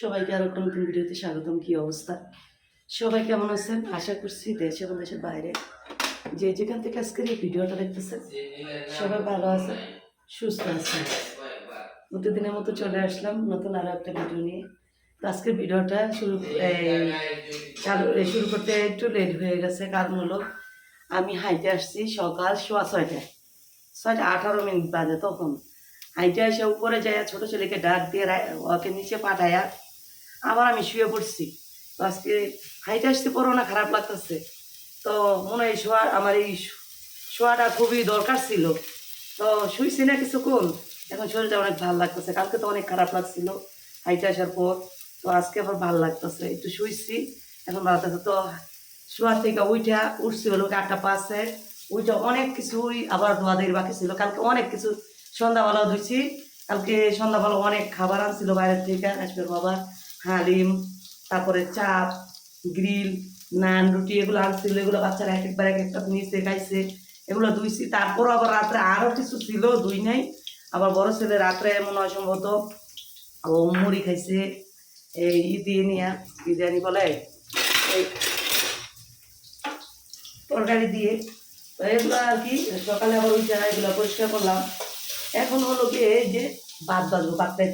সবাইকে আরও একটা নতুন ভিডিওতে স্বাগতম, কি অবস্থা? সবাই কেমন আছেন? আশা করছি দেশে এবং দেশের বাইরে। যে যেখান থেকে আজকের এই ভিডিওটা দেখতেছেন, সবাই ভালো আছে সুস্থ আছে প্রতিদিনের মতো চলে আসলাম নতুন আরও একটা ভিডিও নিয়ে। তো আজকের ভিডিওটা শুরু চালু শুরু করতে একটু লেট হয়ে গেছে, কারণ হলো আমি হাইটে আসছি সকাল সোয়া ছয়টায়। ছয়টা আঠারো মিনিট বাজে তখন। হাইটে এসে উপরে যায় ছোট ছেলেকে ডাক দিয়ে ওকে নিচে পাঠায়া আবার আমি শুয়ে পড়ছি। তো আজকে হাইটে আসতে পরও না, খারাপ লাগতেছে। তো মনে হয় শোয়া, আমার এই শোয়াটা খুবই দরকার ছিল। তো শুইছি না কিছুক্ষণ, এখন শরীরটা অনেক ভালো লাগতেছে। কালকে তো অনেক খারাপ লাগছিল হাইটে আসার পর। তো আজকে আবার ভালো লাগতেছে, একটু শুইছি এখন ভালো লাগতেছে। তো শোয়ার থেকে উইঠা উঠছি হলো আটটা পাঁচে। উইটা অনেক কিছুই আবার ধোয়া ধুয়ি বাকি ছিল। কালকে অনেক কিছু সন্ধ্যাবেলা ধুইছি। কালকে সন্ধ্যাবেলা অনেক খাবার আনছিল বাইরের থেকে আসবের বাবা। হালিম, তারপরে চাপ, গ্রিল, নান, রুটি, এগুলো আনছিল, এগুলো বাচ্চারা এক একবার এক একটা নিচে খাইছে। এগুলো ধুইছি তারপরও আবার রাত্রে আরও কিছু ছিল, দুই নাই। আবার বড় ছেলে রাত্রে এমন সম্ভবত, ও মুড়ি খাইছে, এই ই দিয়ে নিয়া বিরিয়ানি বলে, এই তরকারি দিয়ে। তো এগুলো আর কি, সকালে আবার ওই উঠে এগুলো পরিষ্কার করলাম। এখন হলো কি এই যে ভাত বাজবো, ভাতটা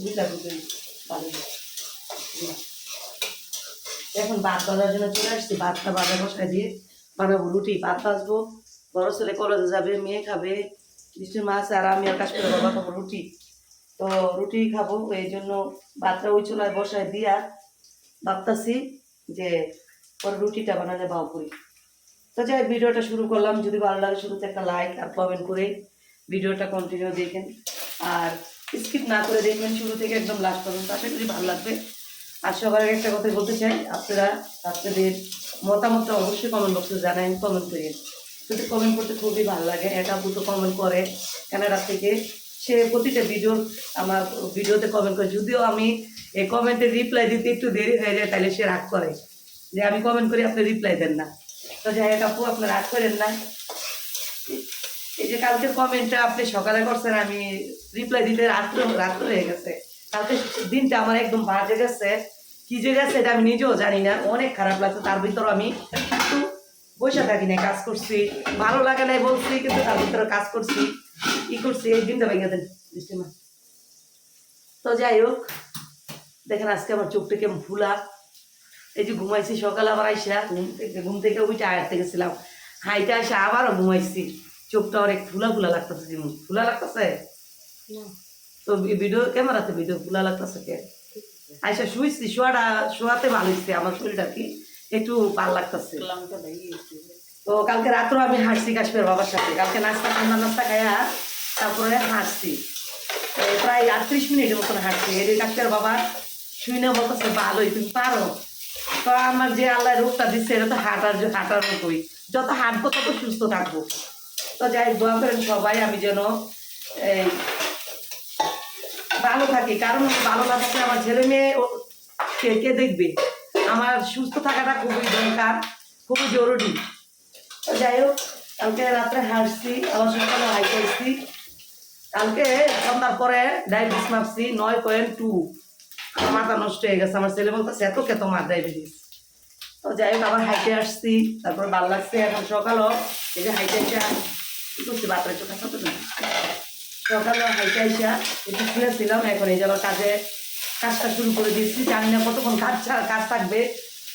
কুইটা বাজবো এখন ভাত বাজার জন্য চলে আসছি, ভাতটা বাজা বসায় দিয়ে বানাবো রুটি, ভাত ভাজবো। বড় ছেলে কলেজে যাবে, মেয়ে খাবে, মিষ্টির মাছ আর আমি আর কাজ করে বাবা খাব রুটি। তো রুটি খাব, এই জন্য ভাতটা ওই চুলায় বসায় দিয়া ভাবতাছি যে পরে রুটিটা বানালে বাউ করি। তো যাই ভিডিওটা শুরু করলাম। যদি ভালো লাগে শুরুতে একটা লাইক আর কমেন্ট করে ভিডিওটা কন্টিনিউ দেখেন। আর স্কিপ না করে দেখবেন শুরু থেকে একদম লাস্ট পর্যন্ত। আশা করি ভালো লাগবে। আর সবার একটা কথা বলতে চাই, আপনারা আপনাদের মতামতটা অবশ্যই কমেন্ট বক্সে জানান কমেন্ট করেন যদি কমেন্ট করতে খুবই ভালো লাগে। একা দুটো কমেন্ট করে কানাডা থেকে। সে প্রতিটা ভিডিও আমার ভিডিওতে কমেন্ট করে। যদিও আমি এই কমেন্টের রিপ্লাই দিতে একটু দেরি হয়ে যায়, তাহলে সে রাগ করে। যে আমি কমেন্ট করি, আপনি রিপ্লাই দেন না। তো যাই হোক আপু, আপনি রাগ করেন না। এই যে কালকের কমেন্টটা আপনি সকালে করছেন, আমি রিপ্লাই দিতে রাত্র রাত্র হয়ে গেছে। কালকে দিনটা আমার একদম বাজে গেছে। কি যে গেছে এটা আমি নিজেও জানি না। অনেক খারাপ লাগছে, তার ভিতর আমি একটু বসে থাকি না কাজ করছি। ভালো লাগে নাই বলছি, কিন্তু তার ভিতরে কাজ করছি। কি করছি? এই দিনটা ভেঙে দেন বৃষ্টিমা তো যাই হোক, দেখেন আজকে আমার চোখটা কেমন ফুলা। এই যে ঘুমাইছি সকাল আবার আইসা, ঘুম থেকে ঘুম থেকে উঠে আয়াতে গেছিলাম। হাইটা এসে আবারও ঘুমাইছি। চোখটা অনেক ফুলা ফুলা লাগতেছে যেমন ফুলা লাগতেছে? তো ভিডিও ক্যামেরাতে ভিডিও ফুলা লাগতেছে কে? আইসা শুইছি শোয়াটা শোয়াতে ভালো হয়েছে আমার শরীরটা কি একটু ভালো লাগতেছে। তো কালকে রাত্রে আমি হাঁটছি কাশ্মীর বাবার সাথে। কালকে নাস্তা ঠান্ডা নাস্তা খাইয়া তারপরে হাঁটছি। প্রায় আটত্রিশ মিনিটের মতন হাঁটছি। এর কাশ্মীর বাবা শুই না বলতেছে ভালোই তুমি পারো। তো আমার যে আল্লাহ রোগটা দিচ্ছে এটা তো হাঁটার হাঁটার মতোই। যত হাঁটবো তত সুস্থ থাকব। তো যাই দোয়া করেন সবাই আমি যেন এই ভালো থাকি, কারণ ভালো না থাকলে আমার ছেলে মেয়ে কে কে দেখবে? আমার সুস্থ থাকাটা খুবই দরকার, খুবই জরুরি। যাই হোক, কালকে রাত্রে হাসছি আবার সকালে হাইতে এসছি কালকে সন্ধ্যার পরে ডায়াবেটিস মাপছি নয় পয়েন্ট টু আমার মাথা নষ্ট হয়ে গেছে, আমার ছেলে বলতেছে, এত কে তোমার ডায়াবেটিস তো যাই হোক, আবার হাইটে আসছি, তারপর ভালো লাগছে, এখন সকালও। এই যে হাইটে এসে কি করছি সাথে সকালে হাইটে এসে একটু শুয়েছিলাম এখন এই যে কাজে, কাজটা শুরু করে দিয়েছি। জানি না কতক্ষণ কাজ ছাড়া কাজ থাকবে।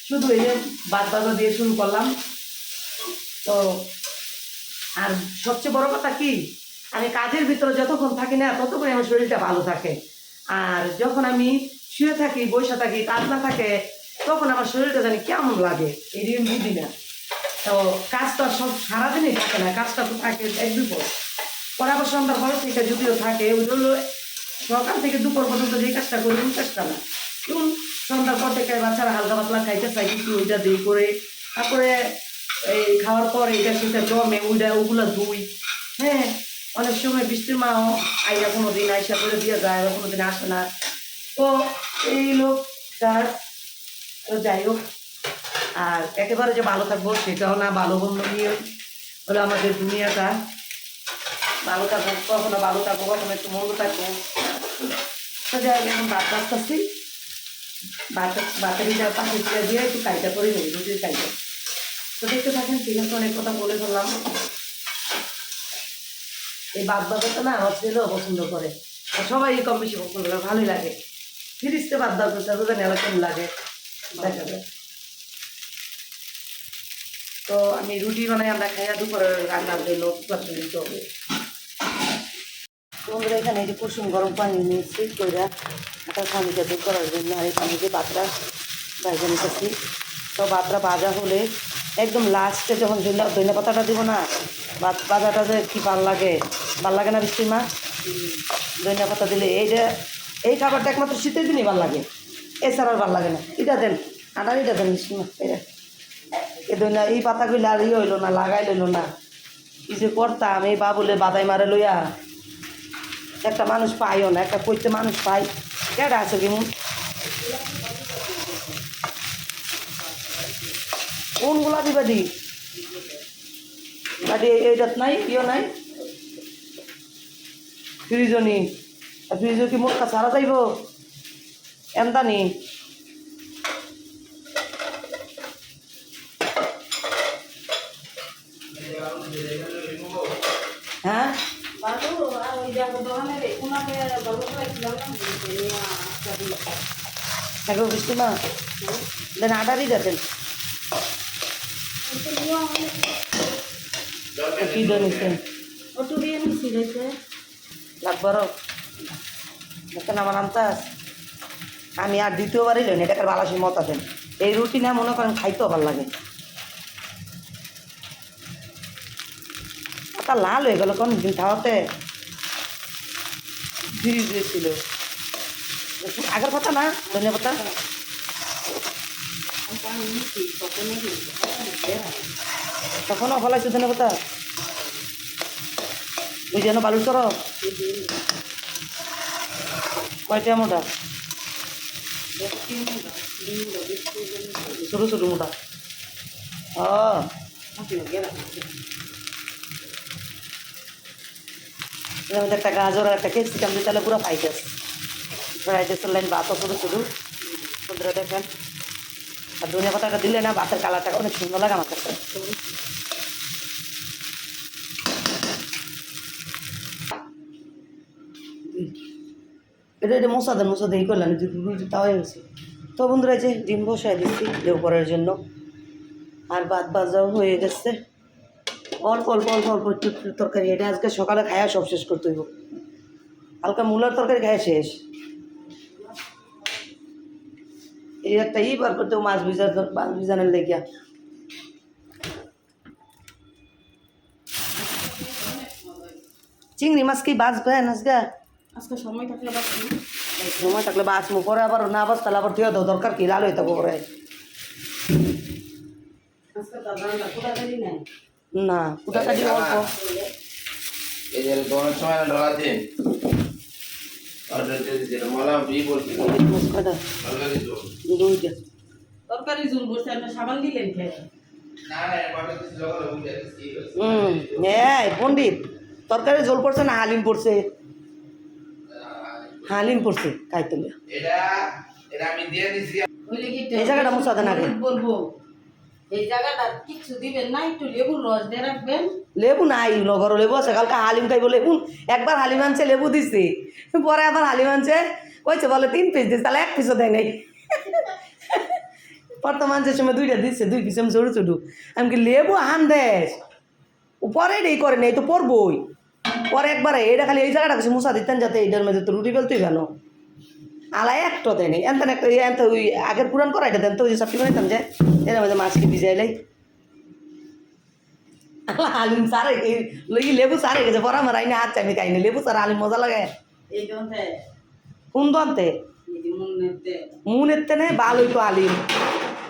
শুধু এই যে বাদ বাজা দিয়ে শুরু করলাম। তো আর সবচেয়ে বড় কথা কি? আমি কাজের ভিতরে যতক্ষণ থাকি না, ততক্ষণ আমার শরীরটা ভালো থাকে। আর যখন আমি শুয়ে থাকি, বসে থাকি, কাজ না থাকে, তখন আমার শরীরটা জানি কেমন লাগে, এই আমি বুঝি না। তো কাজ তো আর সব সারাদিনই থাকে না, কাজটা তো থাকে এক দুপুর পরে আবার সন্ধ্যার পরে থেকে যদিও থাকে, ওই হলো সকাল থেকে দুপুর পর্যন্ত যে কাজটা করি, ওই কাজটা না। এবং সন্ধ্যার পর থেকে বাচ্চারা হালকা পাতলা খাইতে চাই কিছু ওইটা দিয়ে করে, তারপরে এই খাওয়ার পর এইটা সেটা জমে, ওইটা ওগুলো ধুই। হ্যাঁ অনেক সময় বৃষ্টির মাও আইয়া কোনো দিন আইসা করে দিয়ে যায়, আবার কোনো দিন আসে না। তো এই লোক তার যাই হোক, আর একেবারে যে ভালো থাকব সেটাও না, ভালো বন্ধ নিয়ে হলো আমাদের দুনিয়াটা। ভালো থাকব, কখনো ভালো থাকব, কখনো একটু মন্দ থাকব। তো এখন ভাত বাঁচতেছি ভাত, ভাতের যা পাখি দিয়ে একটু কাইটা করে নেই রুটির কাইটা তো দেখতে ঠিক আছে অনেক কথা বলে ফেললাম। এই বাদ বাদাটা না আমার ছেলেও পছন্দ করে। সবাই কম বেশি পছন্দ করে ভালোই লাগে। ফিরিস্তে বাদ দাও করতে জানি আমার কেমন লাগে। দেখা তো আমি রুটি বানাই, আমরা খাইয়া দুপুরে রান্নার জন্য পাত্র হবে। তোমরা এখানে এই যে কুসুম গরম পানি নিয়েছি কইরা একটা পানিটা দূর করার জন্য আর এই পানিতে বাতরা ভাজা নিতেছি। তো বাতরা ভাজা হলে একদম লাস্টে যখন ধনিয়া ধনিয়া পাতাটা দিব না বাজাটা যে কী ভালো লাগে? ভালো লাগে না বৃষ্টির মা? ধনিয়া পাতা দিলে এইটা এই খাবারটা একমাত্র শীতের দিনই ভালো লাগে। এছাড়া আর ভালো লাগে না। এটা দেন আটার এটা দেন বৃষ্টি মা এটা এই ধনিয়া এই পাতাগুলো আর ইয়ে হইল না লাগাই লইলো না। কি যে করতাম, এই বাবুলে বাদাই মারে লইয়া একটা মানুষ পাইও না, একটা করতে মানুষ পাই। কেটা আছে কি কোনগুলা দিবা দি? বাদি এইটাত নাই ইয়ে নাই? ফ্রিজও নি। আর ফ্রিজও কি মোটকা সারা যাইব? এমদানি দেখো বৃষ্টি মা দেন আটারই দেখেন। কি জানিছেন লাগবার দেখেন আমার আমি আর দ্বিতীয়বারই লেন এটাকে বালাসি মত আছেন এই রুটি না মনে করেন খাইতেও ভালো লাগে। পাতা লাল হয়ে গেল কোন দিন খাওয়াতে ছিল। আগের পাতা না? ধনিয়া পাতা তখনও ফলাইছে ধনিয়া পাতা ওই যেন বালুর চর কয়টা মোটা? ছোটো ছোটো মোটা। মধ্যে একটা গাজর আর একটা ক্যাপসিকাম দিয়ে তাহলে পুরো ফ্রাইড রাইস রাইসের লাইন ভাতও ছোটো ছোটো সুন্দর দেখেন, আর ধনিয়া পাতাটা দিলে না ভাতের কালারটা অনেক সুন্দর লাগে আমার কাছে। এটা এটা মশা দেন, মশা দিয়ে করলাম রুটি তাও হয়ে গেছে। তো বন্ধুরা যে ডিম বসাই দিচ্ছি দেও করার জন্য। আর ভাত ভাজাও হয়ে গেছে। অল্প অল্প অল্প অল্প তরকারি। এটা আজকে সকালে খায়া সব শেষ করতে হইব। হালকা মূলার তরকারি খায়া শেষ। এই একটা ই বার করতে মাছ ভিজা মাছ ভিজানোর লেগিয়া চিংড়ি মাছ কি বাঁচবে আজকে আজকে সময় থাকলে বাকি সময় থাকলে বাঁচবো পরে আবার না বাঁচ তাহলে আবার তুই দাও দরকার কি লাল হয়ে থাকব পরে আজকে তার রান্না কোথা দেরি নাই না কুটা কাটি অল্প এই যে দোকানের সময় না ডলা তরকারি বসে আপনি সাবান দিলেন না না হ্যাঁ পণ্ডিত তরকারি ঝোল পড়ছে না হালিম পড়ছে? হালিম পড়ছে খাইতে এটা এটা আমি দিয়ে দিছি। হইলে কি এই জায়গাটা মুছা দেন আগে। বলব? এই জায়গাটা না রাখবেন। লেবু নাই, নগর লেবু আছে, কালকে হালিম খাইব লেবু। একবার হালিম আনছে, লেবু দিছে। পরে আবার হালিম আনছে, কইছে বলে তিন পিস দিচ্ছে তাহলে এক পিসও দেয় নাই। বর্তমান যে সময় দুইটা দিচ্ছে দুই পিস আমি ছোটো ছোটো আমি কি লেবু আন দেশ? পরে এই করে নেই, তো পড়বই পরে একবারে, এটা খালি এই জায়গাটা কিছু মুসা দিতেন যাতে এইটার মধ্যে তো রুটি বেলতেই কেন আলাই একটা দেয় নি এনতেন একটা এনতে ওই আগের পুরান করা এটা দেন তো ওই যে চাপটি বানাইতাম যে এর মধ্যে মাছকে ভিজাইলাই আলিম সারে এই লই লেবু সারে গেছে পরা মারাই না হাত আমি খাইনি লেবু সারা আলিম মজা লাগে এই দন্তে কোন দন্তে এই যে মন নেতে মুন এতে নে ভালোই তো আলিম।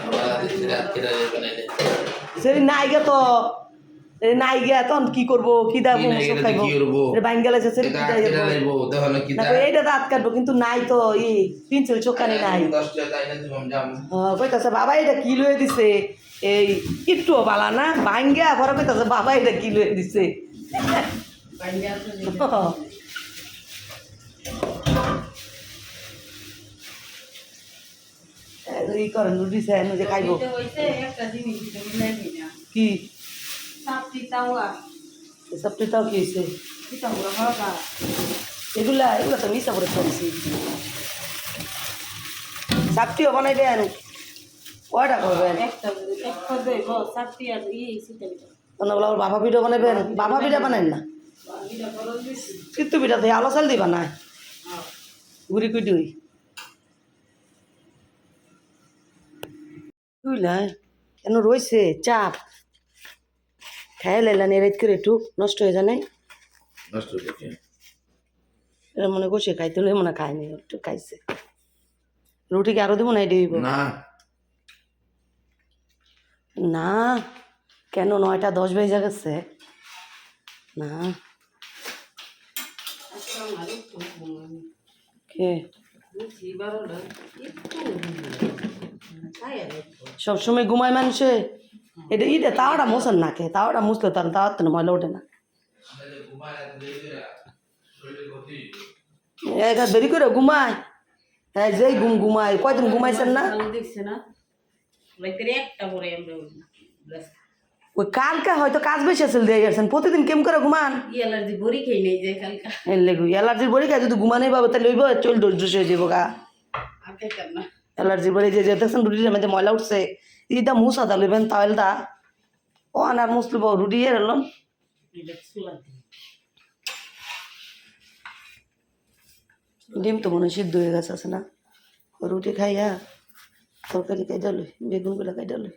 মালা দিছি রাত কেটে বানাইলে সেরি নাই গে তো। নাই গে তখন কি করব? কি দেবো? নাই খাইবো? কি? বাইন গেলে তো এইটা দাঁত কাটবো কিন্তু নাই তো ই পিনছিল চোখানি নাই। 10 টাকা তাই না তুমি জাম হ্যাঁ, কইতাছে বাবা এটা কি লয়ে দিছে? এই একটুও বালা না ভাঙ্গিয়া পরে কইতাছে বাবা এটা কি লয়ে দিছে? ই করেন রুটি যে খাইব। কি? সাপটি তাওয়া সবটি তাও কি হয়েছে? এগুলা এগুলা তো মিশা করে ফেলছি সাপটিও বানাইবেন কয়টা করবেন আবার বাবা পিঠা বানাইবেন বাবা পিঠা বানাইন না? কিন্তু পিঠা তো আলো চাল দিবা না হ্যাঁ। কুটি হই কেন রয়েছে? চাপ। খাই লাইলাম এরাইত করে একটু নষ্ট হয়ে যায় নাই? নষ্ট করছে এরা মনে করছে খাইতে হলে মনে হয় খায়নি একটু খাইছে। রুটি কি আরও দেবো না এটি দিব? না। না কেন নয়টা দশ বেজে গেছে? না। কে? সবসময় ঘুমায় মানুষে? এটা ইটা তাওয়াটা মোছেন না কে তাওয়াটা মুছলে তার তাওয়ার তো ময়লা ওঠে না। এটা দেরি করে ঘুমায়। হ্যাঁ যেই ঘুম ঘুমায় কয়দিন ঘুমাইছেন না? ওই কালকে হয়তো কাজ বেশি আসল দিয়ে গেছেন। প্রতিদিন কেম করে ঘুমান? অ্যালার্জি বড়ি খেয়ে নেই যে কালকা। অ্যালার্জির বড়ি খায় যদি ঘুমানেই পাবো তাহলে ওইব চল ডোজ ডোজ হয়ে যাব গা। অ্যালার্জির বড়ি যে যে দেখছেন রুটির মধ্যে ময়লা উঠছে। ইটা মুসা দা লইবেন তাহলে দা। ও আনার মুসলিব রুটি এর চুলা ডিম তো মনে সিদ্ধ হয়ে গেছে, আছে না? রুটি খাইয়া তরকারি খাই ডালো বেগুনগুলো খাই ডালো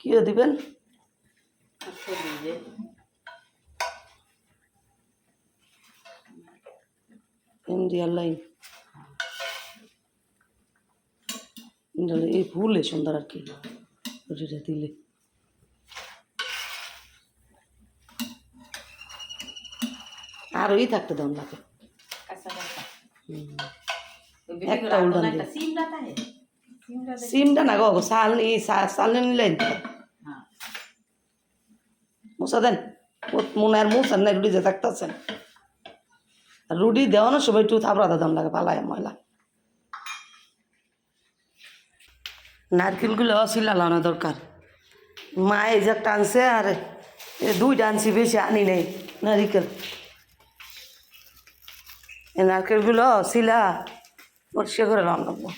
কিও দিবেন? যে লাইন। এই ফুলে সুন্দর আর কি। রুটিটা দিলে। আর ওই থাকতে দাম লাগে কাঁচা কাঁচা একটা উল্টান সিমটা না গো সাল নি সাল নিলেন হ্যাঁ। মুসা দেন মনে আর মুসান না রুটি যে থাকতেছেন রুটি দেওয়ানোর সময় একটু থাপড়া দাম লাগে পালায় ময়লা। নারকেলগুলো অশিলা লাগানো দরকার। মা এই যে একটা আনছে আর দুইটা আনছি বেশি আনি নেই নারিকেল। এই নারকেলগুলো শিলা পরিষ্কার করে লাগবো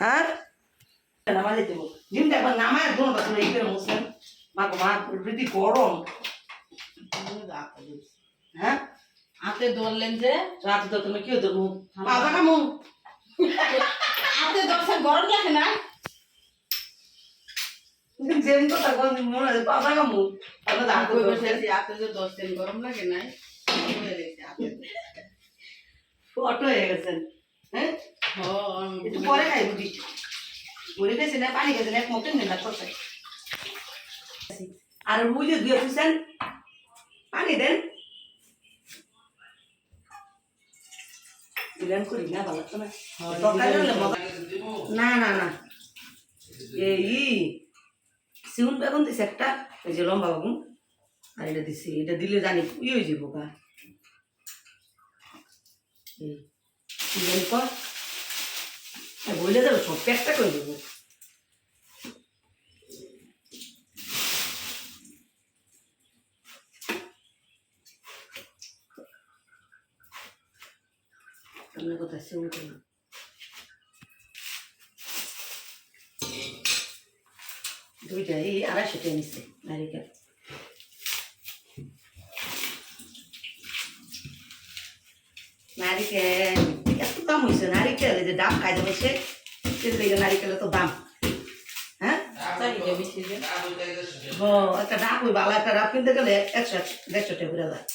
হ্যাঁ? নামালে দেবো। ডিমটা একবার নামায় দোনো পাশে এই মুসলেন মা মা রুটি গরম। হ্যাঁ? হাতে ধরলেন যে রাত তো তুমি কি হতো মুখ পাতা কামু হাতে ধরছেন গরম লাগে না। যেমন কথা কোন মনে হয় পাতা কামু তাহলে তো হাতে কই ধরছে। বসে আছি, হাতে যে ধরছেন গরম লাগে নাই হয়ে গেছে হয়ে একটু পরে খাই রুটি। বলে গেছে না পানি গেছে না এক মুখে নেন না আর বুঝে দিয়ে খুঁজছেন পানি দেন। করি না ভালো না না না না এই সিউন বেগুন দিছে একটা এই যে লম্বা বেগুন আর এটা দিছি এটা দিলে জানি ই হয়ে যাব গা এই কর বলে দেবো সব প্যাকটা করে দেবো আপনার কথা সিউন করুন দুইটা এই আড়াইশো টাকা নিচ্ছে নারিকেল নারিকেল এত দাম হয়েছে নারিকেল যে দাম খাই যাবে সে সেদিকে নারিকেলের তো দাম। হ্যাঁ? একটা ডাব ওই ভালো একটা ডাব কিনতে গেলে একশো দেড়শো টাকা করে যায়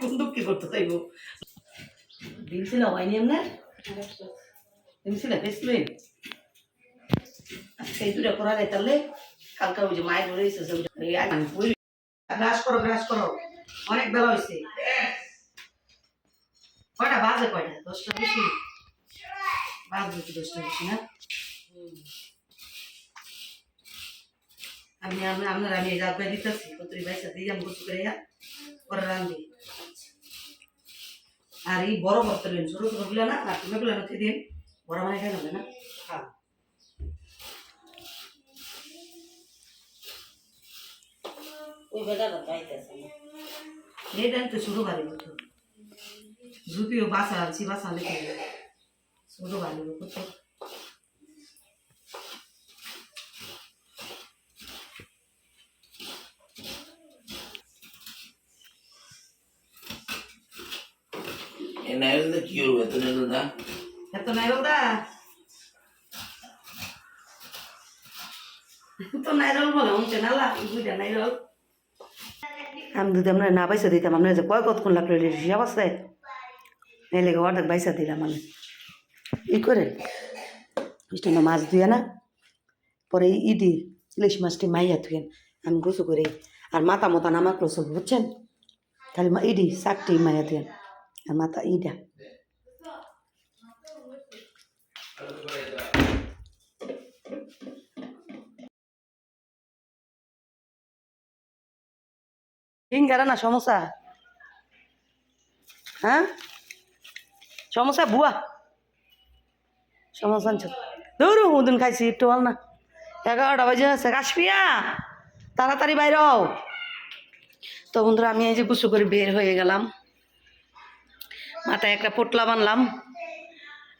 কোন করতে চাইব ডিম হয়নি এমনি ডিম ছিল আজকে দুটা করা যায় তাহলে? কালকে ওই যে মায়ের ধরে এসেছে ব্রাশ করো ব্রাশ করো। অনেক বেলা হয়েছে। কয়টা বাজে কয়টা? দশটা বেশি? বাজবে কি দশটা বেশি না? আমি আমি, আপনার আমি এই দিতেছি কতরি বাইসা দিয়ে আমি করে রান্ধি আর এই বড় তরি ছোট ছোটগুলো না আর তুমি গুলো নথি দিন বড় মানে খাই হবে না হ্যাঁ ওই বেটাটা পাইতেছে না এই দেন তো ছোট বাড়ি মতো যদিও বাসা আনছি বাসা লেখে ছোট বাড়ি মতো নাইলদা কি করব এত নাইলদা এত তো বলে উনছে নালা বুঝা আমি যদি আমরা না পয়সা দিতাম আমরা যে কয় কতক্ষণ লাগল হিসাব আছে এই লেগে অর্ধেক পয়সা দিলাম আমি ই করে মিষ্টান্ন মাছ ধুয়ে না পরে ইডি ইলিশ মাছটি মাইয়া ধুয়েন আমি গোসু করে আর মাথা মতা নামাকলো সব বুঝছেন তাহলে ইডি চারটি মাইয়া ধুয়েন আর মাথা ইডা সিঙ্গারা না সমস্যা হ্যাঁ সমস্যা বুয়া সমস্যা আনছো দৌড় ওদিন খাইছি একটু বল না এগারোটা বাজে আছে কাশপিয়া তাড়াতাড়ি বাইর হও তো বন্ধুরা আমি এই যে গুছু করে বের হয়ে গেলাম মাথায় একটা পোটলা বানলাম।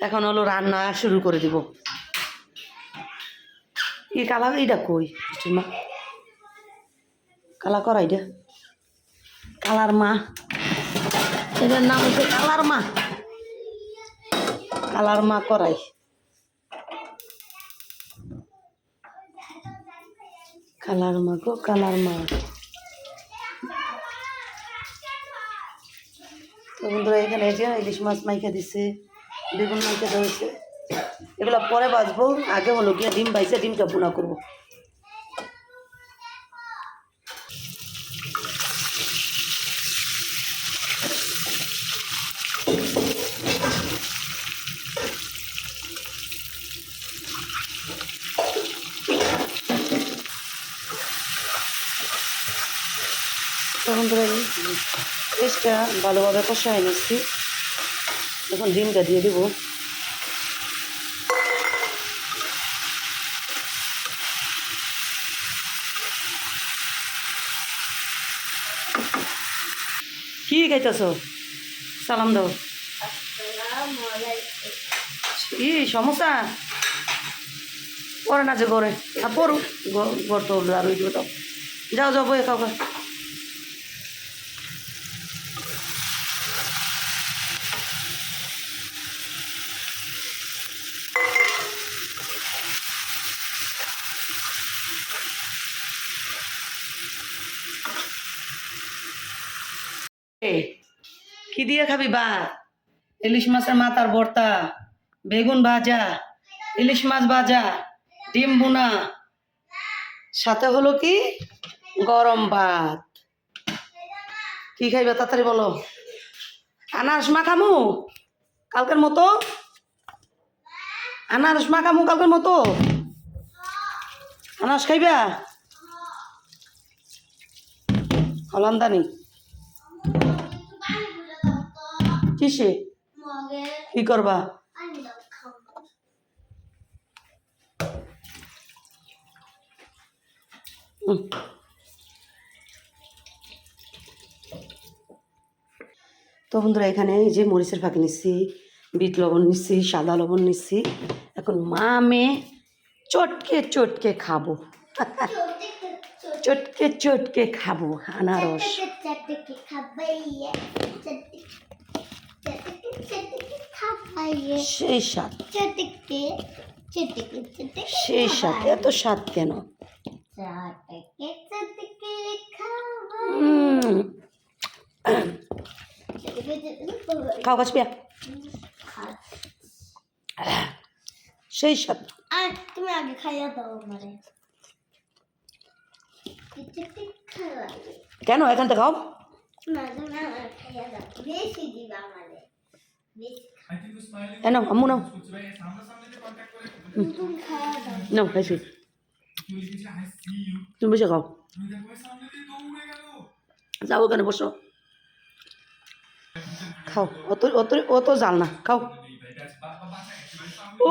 এখন হলো রান্না শুরু করে দিব। কি কালা এইটা কই? মা। কালা করা এইটা কালার মা। এটার নাম হচ্ছে কালার মা। কালার মা করাই। কালার মা গো, কালার মা। বন্ধুরা এখানে এসে ইলিশ মাছ মাইকা দিছে, বেগুন মাইকা ধরেছে। এগুলো পরে বাঁচবো, আগে হলো গিয়ে ডিম বাইছে, ডিমটা বোনা করব তখন ধরে পেস্টটা ভালোভাবে কষায় নিচ্ছি। এখন ডিমটা দিয়ে দিব। কি খাইতেছ? সালাম দাও। ই সমস্যা? করে না যে করে আর পড়ু ঘর তো আর যাও যাও বই খাও। কি দিয়ে খাবি ভাত ইলিশ মাছের মাথার ভর্তা, বেগুন ভাজা, ইলিশ মাছ ভাজা, ডিম বুনা সাথে হলো কি? গরম ভাত। কি খাইবে তাড়াতাড়ি বলো? আনারস মাখামু কালকের মতো? আনারস মাখামু কালকের মতো? আনারস খাইবা? হলন্দানি কিসে? কি করবা। তো বন্ধুরা এখানে এই যে মরিচের ফাঁকি নিচ্ছি বিট লবণ নিচ্ছি সাদা লবণ নিচ্ছি। এখন মা মেয়ে চটকে চটকে খাব। চটকে চটকে খাব আনারস। সেই স্বাদ। সেই স্বাদ। এত স্বাদ কেন? খাও গাছ পিয়া। সেই স্বাদ। আর তুমি আগে খাইয়া দাও আমারে। কেন? এখান থেকে খাও। না আমার খাইয়া দাও। বেশি দিবা আমারে। বেশি। কেন আম্মু নাও তুমি নাও খাইছি তুমি বসে খাও যাও ওখানে বসো খাও অত অত অত জাল না খাও ও